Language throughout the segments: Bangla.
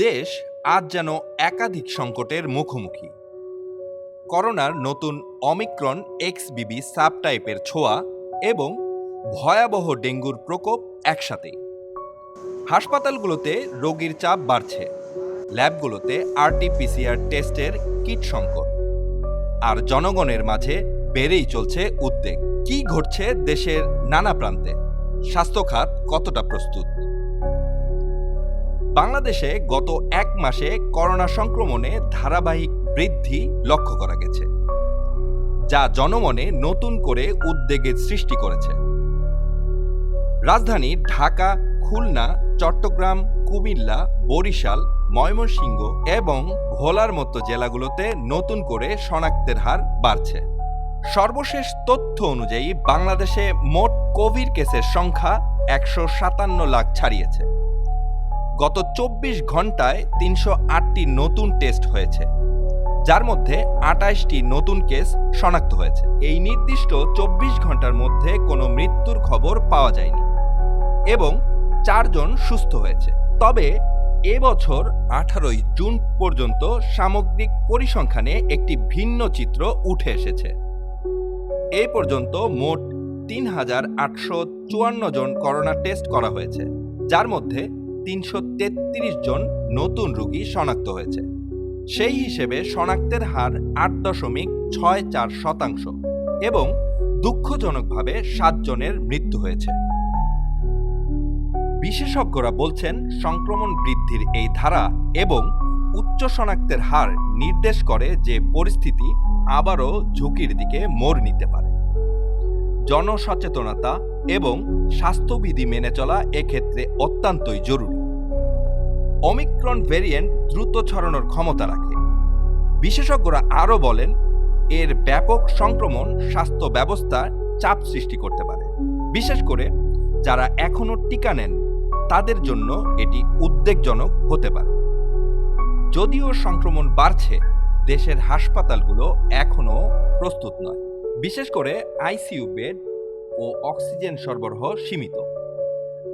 দেশ আজ যেন একাধিক সংকটের মুখোমুখি। করোনার নতুন অমিক্রন এক্সবিবি সাব টাইপের ছোঁয়া এবং ভয়াবহ ডেঙ্গুর প্রকোপ একসাথেই হাসপাতালগুলোতে রোগীর চাপ বাড়ছে, ল্যাবগুলোতে আরটিপিসিআর টেস্টের কিট সংকট, আর জনগণের মাঝে বেড়েই চলছে উদ্বেগ। কি ঘটছে দেশের নানা প্রান্তে? স্বাস্থ্য খাত কতটা প্রস্তুত? বাংলাদেশে গত এক মাসে করোনা সংক্রমণে ধারাবাহিক বৃদ্ধি লক্ষ্য করা গেছে, যা জনমনে নতুন করে উদ্বেগের সৃষ্টি করেছে। রাজধানী ঢাকা, খুলনা, চট্টগ্রাম, কুমিল্লা, বরিশাল, ময়মনসিংহ এবং ভোলার মতো জেলাগুলোতে নতুন করে শনাক্তের হার বাড়ছে। সর্বশেষ তথ্য অনুযায়ী বাংলাদেশে মোট কোভিড কেসের সংখ্যা একশো সাতান্ন লাখ ছাড়িয়েছে। গত চব্বিশ ঘন্টায় তিনশো আটটি নতুন টেস্ট হয়েছে, যার মধ্যে আটাইশটি নতুন কেস শনাক্ত হয়েছে। এই নির্দিষ্ট চব্বিশ ঘণ্টার মধ্যে কোনো মৃত্যুর খবর পাওয়া যায়নি এবং চারজন সুস্থ হয়েছে। তবে এবছর আঠারোই জুন পর্যন্ত সামগ্রিক পরিসংখ্যানে একটি ভিন্ন চিত্র উঠে এসেছে। এ পর্যন্ত মোট তিন হাজার আটশো চুয়ান্ন জন করোনা টেস্ট করা হয়েছে, যার মধ্যে তিনশো তেত্রিশ জন নতুন রোগী শনাক্ত হয়েছে। সেই হিসেবে শনাক্তের হার আট দশমিক ছয় চার শতাংশ এবং দুঃখজনকভাবে সাতজনের মৃত্যু হয়েছে। বিশেষজ্ঞরা বলছেন, সংক্রমণ বৃদ্ধির এই ধারা এবং উচ্চ শনাক্তের হার নির্দেশ করে যে পরিস্থিতি আবারও ঝুঁকির দিকে মোড় নিতে পারে। জনসচেতনতা এবং স্বাস্থ্যবিধি মেনে চলা এক্ষেত্রে অত্যন্তই জরুরি। অমিক্রন ভেরিয়েন্ট দ্রুত ছড়ানোর ক্ষমতা রাখে। বিশেষজ্ঞরা আরও বলেন, এর ব্যাপক সংক্রমণ স্বাস্থ্য ব্যবস্থার চাপ সৃষ্টি করতে পারে। বিশেষ করে যারা এখনও টিকা নেন, তাদের জন্য এটি উদ্বেগজনক হতে পারে। যদিও সংক্রমণ বাড়ছে, দেশের হাসপাতালগুলো এখনও প্রস্তুত নয়। বিশেষ করে আইসিইউ বেড ও অক্সিজেন সরবরাহ সীমিত।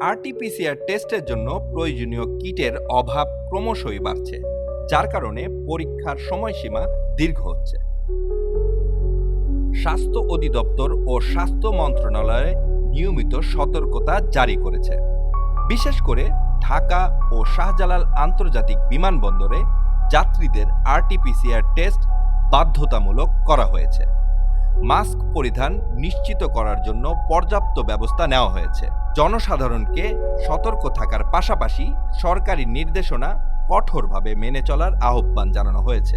আরটিপিসিআর টেস্টের জন্য প্রয়োজনীয় কিটের অভাব ক্রমশই বাড়ছে, যার কারণে পরীক্ষার সময়সীমা দীর্ঘ হচ্ছে। স্বাস্থ্য অধিদপ্তর ও স্বাস্থ্য মন্ত্রণালয় নিয়মিত সতর্কতা জারি করেছে। বিশেষ করে ঢাকা ও শাহজালাল আন্তর্জাতিক বিমানবন্দরে যাত্রীদের আরটিপিসিআর টেস্ট বাধ্যতামূলক করা হয়েছে। মাস্ক পরিধান নিশ্চিত করার জন্য পর্যাপ্ত ব্যবস্থা নেওয়া হয়েছে। জনসাধারণকে সতর্ক থাকার পাশাপাশি সরকারি নির্দেশনা কঠোরভাবে মেনে চলার আহ্বান জানানো হয়েছে।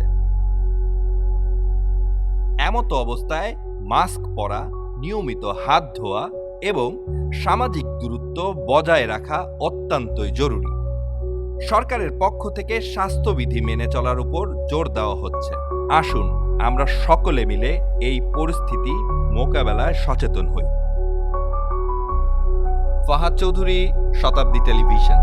এমতো অবস্থায় মাস্ক পরা, নিয়মিত হাত ধোয়া এবং সামাজিক দূরত্ব বজায় রাখা অত্যন্তই জরুরি। সরকারের পক্ষ থেকে স্বাস্থ্যবিধি মেনে চলার উপর জোর দেওয়া হচ্ছে। আসুন আমরা সকলে মিলে এই পরিস্থিতি মোকাবেলায় সচেতন হই। ফাহাদ চৌধুরী শতাব্দী টেলিভিশন।